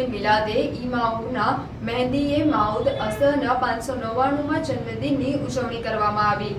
જશ્ન મિલાદે ઇમામના મહેંદીએ માઉદ અસરના પાંચસો જન્મદિનની ઉજવણી કરવામાં આવી.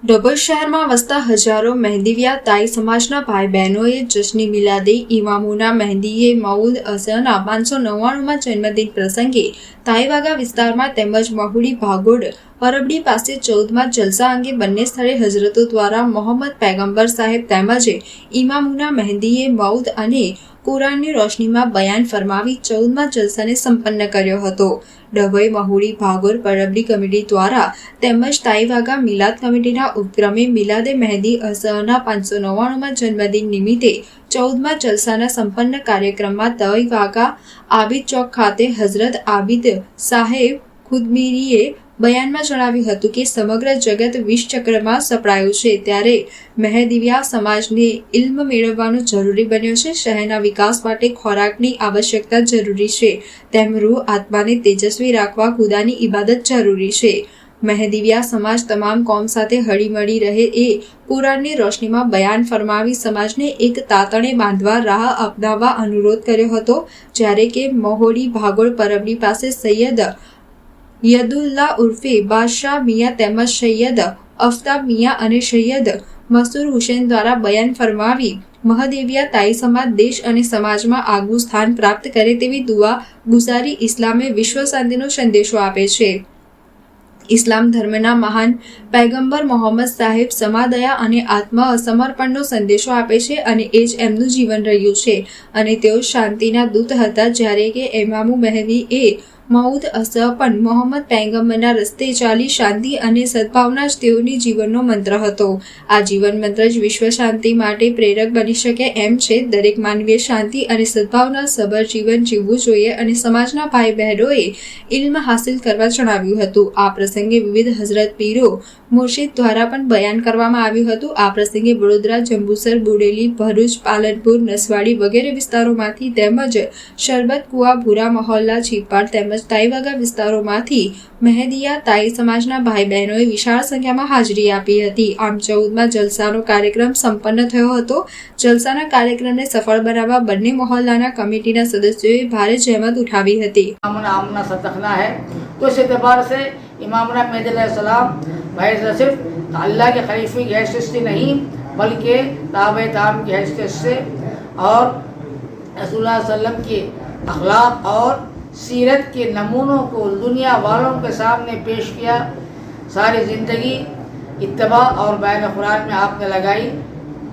ડભોઈ શહેરમાં વસતા હજારો મહેંદીવિયા તાઈ સમાજના ભાઈ બહેનોએ જશ્ની મિલાદે ઇમામુના મહેંદીએ મૌદ અસરના પાંચસો નવ્વાણુંમાં જન્મદિન પ્રસંગે તાઈવાગા વિસ્તારમાં તેમજ મહુડી ભાગોડ પરબડી પાસે ચૌદમાં જલસા અંગે બંને સ્થળે હજરતો દ્વારા મોહમ્મદ પૈગંબર સાહેબ તેમજ ઇમામુના મહેંદીએ મૌદ અને કુરાનની રોશનીમાં બયાન ફરમાવી ચૌદમાં જલસાને સંપન્ન કર્યો હતો. ડભોઈ મહુડી ભાગોર, પરબડી કમિટી દ્વારા તેમજ તાઈવાગા મિલાદ કમિટીના ઉપક્રમે મિલાદે મહેંદી અઝહના પાંચસો નવ્વાણુંમાં જન્મદિન નિમિત્તે ચૌદમાં જલસાના સંપન્ન કાર્યક્રમમાં તઈવાગા આબિદ ચોક ખાતે હઝરત આબિદ સાહેબ ખુદમીરીએ બયાનમાં જણાવ્યું હતું કે સમગ્ર જગત વિષચક્રમાં સપડાયું છે, ત્યારે મહેદિવ્યા સમાજને ઇલ્મ મેળવવાનું જરૂરી બન્યો છે. શહેરના વિકાસ માટે ખોરાકની આવશ્યકતા જરૂરી છે. તેમ રૂહ આત્માને તેજસ્વી રાખવા ખુદાની ઇબાદત જરૂરી છે. મહેદિવ્યા સમાજ તમામ કોમ સાથે હળીમળી રહે એ કુરાનની રોશનીમાં બયાન ફરમાવી સમાજને એક તાતણે બાંધવા, રાહ અપનાવવા અનુરોધ કર્યો હતો, જ્યારે કે મહોડી ભાગોળ પરબની પાસે સૈયદ યદુલ્લા ઉર્ફે બાદશાહ મિયા તેમજ સૈયદ અફતાબ મિયા અને સૈયદ મસૂર હુસેન દ્વારા બયાન ફરમાવી, મહદેવિયા તાઈ સમાજ દેશ અને સમાજમાં આગવું સ્થાન પ્રાપ્ત કરે તેવી દુઆ ગુજારી ઇસ્લામે વિશ્વ શાંતિનો સંદેશો આપે છે. ઇસ્લામ ધર્મના મહાન પૈગંબર મોહમ્મદ સાહેબ સમાદયા અને આત્મ સમર્પણનો સંદેશો આપે છે અને એ જ એમનું જીવન રહ્યું છે અને તેઓ શાંતિના દૂત હતા જ્યારે કે એમામુ મહેવી એ મઉદ અસહ પણ મોહમ્મદ પૈગંબરના રસ્તે ચાલી શાંતિ અને સદભાવના જ તેઓની જીવનનો મંત્ર હતો. આ જીવન મંત્ર જ વિશ્વ શાંતિ માટે પ્રેરક બની શકે એમ છે. દરેક માનવીય શાંતિ અને સદભાવના સબર જીવન જીવવું જોઈએ અને સમાજના ભાઈ બહેનોએ ઇલ્મ હાસિલ કરવા જણાવ્યું હતું. આ પ્રસંગે વિવિધ હઝરત પીરો મુર્શિદ દ્વારા પણ બયાન કરવામાં આવ્યું હતું. આ પ્રસંગે વડોદરા, જંબુસર, બુડેલી, ભરૂચ, પાલનપુર, નસવાડી વગેરે વિસ્તારોમાંથી તેમજ શરબત, કુવા, ભૂરા, મહોલ્લા છીપાડ તેમજ તાઈવાગા વિસ્તારોમાંથી મહેદિયા તાઈ સમાજના ભાઈ બહેનોએ વિશાળ સંખ્યામાં હાજરી આપી હતી આમ ચૌદમાં જલસાનો કાર્યક્રમ સંપન્ન થયો હતો જલસાના કાર્યક્રમને સફળ બનાવવા બંને મહોલ્લાના કમિટીના સદસ્યોએ ભારે જહેમત ઉઠાવી હતી आमना आमना सतखना है तो इस एतबार से इमामना सलाम भाई सिर्फ अल्लाह के खलीफे की हैसियत से नहीं बल्कि ताब ताम की हैसियत से और रसूलुल्लाह सल्लम के अखलाक और سیرت کے نمونوں کو دنیا والوں کے سامنے پیش کیا۔ ساری زندگی اتباع اور بین قرآن میں آپ نے لگائی،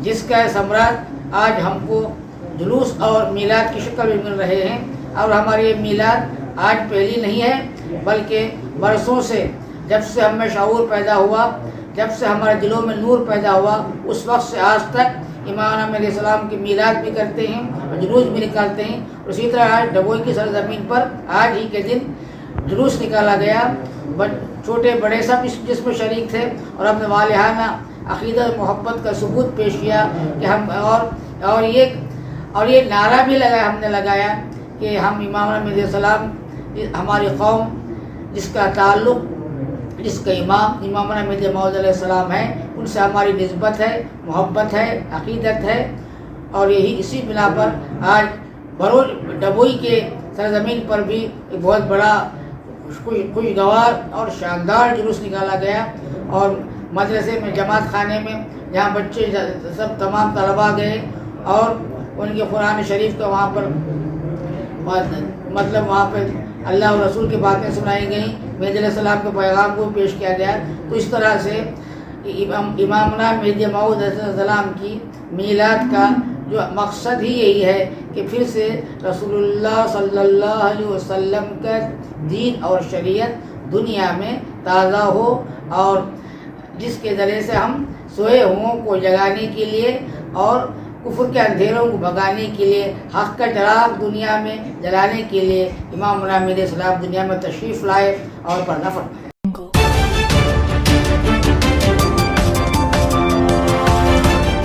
جس کا ثمرات آج ہم کو جلوس اور میلاد کی شکل میں مل رہے ہیں۔ اور ہماری میلاد آج پہلی نہیں ہے، بلکہ برسوں سے، جب سے ہم میں شعور پیدا ہوا، جب سے ہمارے دلوں میں نور پیدا ہوا، اس وقت سے آج تک امام علیہ السلام کی میلاد بھی کرتے ہیں اور جلوس بھی نکالتے ہیں۔ اور اسی طرح آج ڈبوئی کی سرزمین پر آج ہی کے دن جلوس نکالا گیا۔ بٹ چھوٹے بڑے سب جس میں شریک تھے اور اپنے والہانہ اور محبت کا ثبوت پیش کیا کہ ہم اور اور یہ اور یہ نعرہ بھی لگایا ہم نے لگایا کہ ہم امام علیہ السلام ہماری قوم جس کا تعلق جس کا امام امام احمد معود علیہ السلام ہیں، ان سے ہماری نسبت ہے، محبت ہے، عقیدت ہے۔ اور یہی اسی بنا پر آج بروج ڈبوئی کے سرزمین پر بھی ایک بہت بڑا خوشگوار اور شاندار جلوس نکالا گیا۔ اور مدرسے میں، جماعت خانے میں، جہاں بچے سب تمام طلبا گئے اور ان کے قرآن شریف کا وہاں پر مطلب وہاں پہ اللہ اور رسول کی باتیں سنائی گئیں۔ مہدی علیہ السلام کے پیغام کو پیش کیا گیا۔ تو اس طرح سے امامنا مہدی معود السلام کی میلاد کا جو مقصد ہی یہی ہے کہ پھر سے رسول اللہ صلی اللہ علیہ وسلم کا دین اور شریعت دنیا میں تازہ ہو اور جس کے ذریعے سے ہم سوئے ہوں کو جگانے کے لیے اور कुफर के अंधेरों को भगाने के लिए हक का चराग दुनिया में जलाने के लिए इमाम मेरे सलाम दुनिया में तशरीफ़ लाए और पर्दा फरमाए